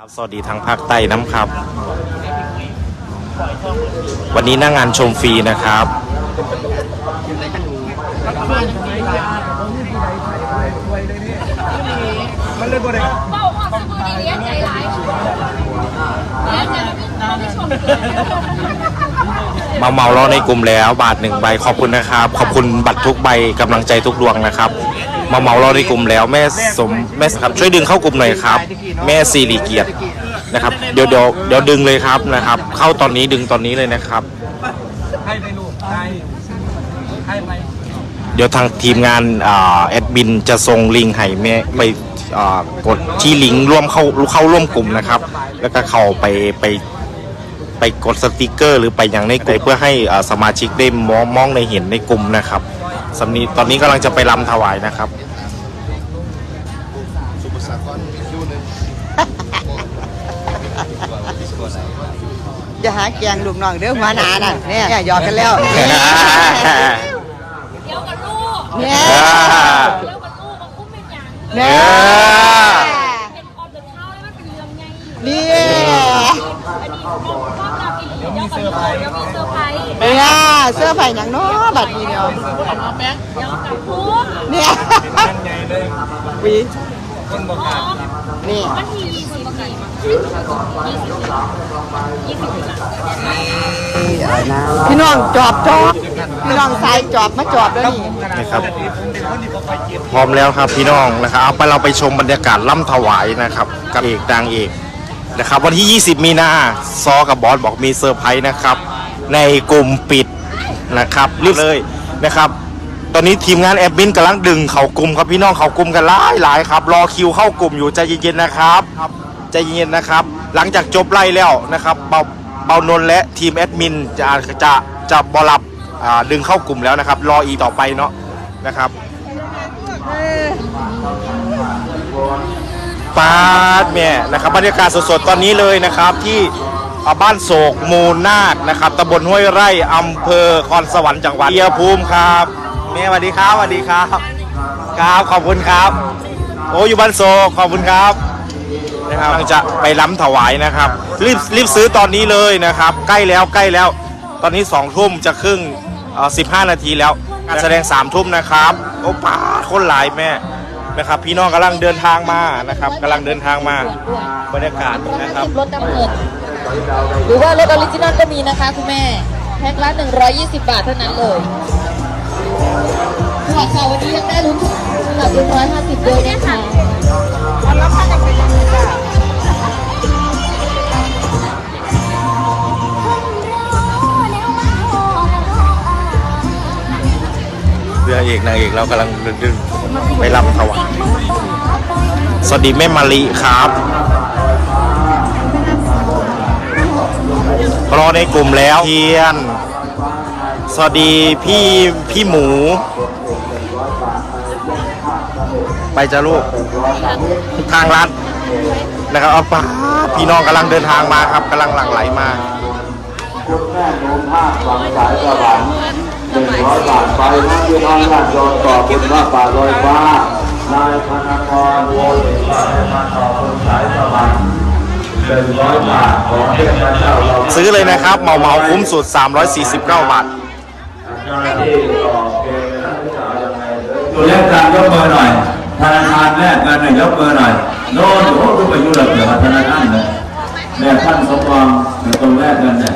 ครับสวัสดีทางภาคใต้น้ำครับ วันนี้หนั่งงานชมฟรีนะครับ มันเลยบ่ได้เป้าความสมบูรณ์เลี้ยงใจร้ายเลี้ยงใจเราไม่ชมมาเมาเราในกลุ่มแล้ว บาทหนึ่งใบขอบคุณนะครับ ขอบคุณบัตรทุกใบกำลังใจทุกดวงนะครับ มาเมาเราในกลุ่มแล้วแม่สมแม่ครับช่วยดึงเข้ากลุ่มหน่อยครับ แม่ซีรีเกียรตินะครับเดี๋ยวเดี๋ยวเดี๋ยวดึงเลยครับนะครับ เข้าตอนนี้ดึงตอนนี้เลยนะครับให้ไปลูกให้ให้ไปเดี๋ยวทางทีมงานอ่าแอดมินจะส่งลิงก์ให้แม่ไปกดที่ลิงก์ร่วมเข้าเข้าร่วมกลุ่มนะครับ แล้วก็เข้าไปไปไปกดสติกเกอร์ หรือไปอย่างในกลุ่มเพื่อให้สมาชิกได้มองมองในเห็นในกลุ่มนะครับ สำนี้ตอนนี้กำลังจะไปรำถวายนะครับอย่าหาแกงลูกน้องเด้อหัวหน้าน่ะเนี่ยเนี่ยหยอกกันแล้วเนี่ยเดี๋ยวกับลูกเนี่ยเดี๋ยวกับลูกมาคุ้มเป็นอย่างเนี่ยเป็นออฟเดอะเท้าแล้วมันเป็นเรื่องไงเนี่ยอันนี้ความลับอีหลีเดี๋ยวกับลูกเดี๋ยวมีเซอร์ไพรส์เนี่ยเสื้อไผ่หยังเนาะ บัดนี้เนาะเดี๋ยวกับลูกเนี่ยนั่นใหญ่เลยวีคนบอกกล้านี่วันที่ยี่สิบสี่ยี่สิบยี่สิบพี่น้องจอบจอบพี่น้องใส่จอบมาจอบแล้วนี่นี่ครับผมเป็นคนที่บอกไปเก็บพร้อมแล้วครับพี่น้องนะครับเอาไปเราไปชมบรรยากาศล่ำถวายนะครับกับเอกดังเอกนะครับ วันที่ 20 มีนาซอกับบอสบอกมีเซอร์ไพรส์นะครับ ในกลุ่มปิด นะครับรีบเลยนะครับ ตอนนี้ทีมงานแอดมินกำลังดึงเขากลุ่มครับพี่น้องเขากลุ่มกันหลายหลายครับ รอคิวเข้ากลุ่มอยู่ใจเย็นๆนะครับใจเย็นๆนะครับ หลังจากจบไล่แล้วนะครับเบาเบานนท์และทีมแอดมินจะจะจะบรับอ่าดึงเข้ากลุ่มแล้วนะครับ รออีกต่อไปเนาะนะครับปาดแม่นะครับบรรยากาศสดๆตอนนี้เลยนะครับที่อ่า บ้านโศกมูลนาคนะครับตำบลห้วยไร่อำเภอคอนสวรรค์จังหวัดเชียร์ภูมิครับแม่สวัสดีครับสวัสดีครับครับขอบคุณครับโอ้อยู่บ้านโศกขอบคุณครับนะครับกำลังจะไปล้ำถวายนะครับรีบรีบซื้อตอนนี้เลยนะครับ ใกล้แล้วใกล้แล้ว ตอนนี้สองทุ่มจะครึ่งสิบห้านาทีแล้วการแสดงสามทุ่มนะครับโอ้ป้าคนหลายแม่นะครับพี่น้องกำลังเดินทางมานะครับกำลังเดินทางมาบรรยากาศนะครับรถดำเนิน หรือว่ารถออริจินอลก็มีนะคะคุณแม่แพ็คละ120 บาทเท่านั้นเลยค่ะค่ะวันนี้ยังได้ลุ้นสำหรับ150ด้วยนะคะเรือเอกนางเอกเรากำลังเดินไปรับถวายสวัสดีแม่มาลีครับ รอในกลุ่มแล้วเทียน สวัสดีพี่พี่หมู ไปจ้าลูก ทางรัดนะครับเอาป้าดพี่น้องกำลังเดินทางมาครับกำลังหลั่งไหลมายุคแม่โน้มภาคฝั่งสายสวรรค์หนึ่งร้อยบาทไปนะพี่น้องญาติโยมต่อบุญว่าป่าลอยฟ้านายธนากรโวยมาต่อบุญสาย ซื้อเลยนะครับเหมาเหมาๆคุ้มสุด 349 บาทเจ้าหน้าที่ต่อเกณฑ์นะที่จะเอายังไงตัวเลขการยกมือหน่อยธนาคารแรกกันหน่อยยกมือหน่อยโน่นโอ้ดูไปยุ่งเลยเดี๋ยวธนาคารเลยเนี่ยท่านสมปองเป็นตรงแรกกันเนี่ย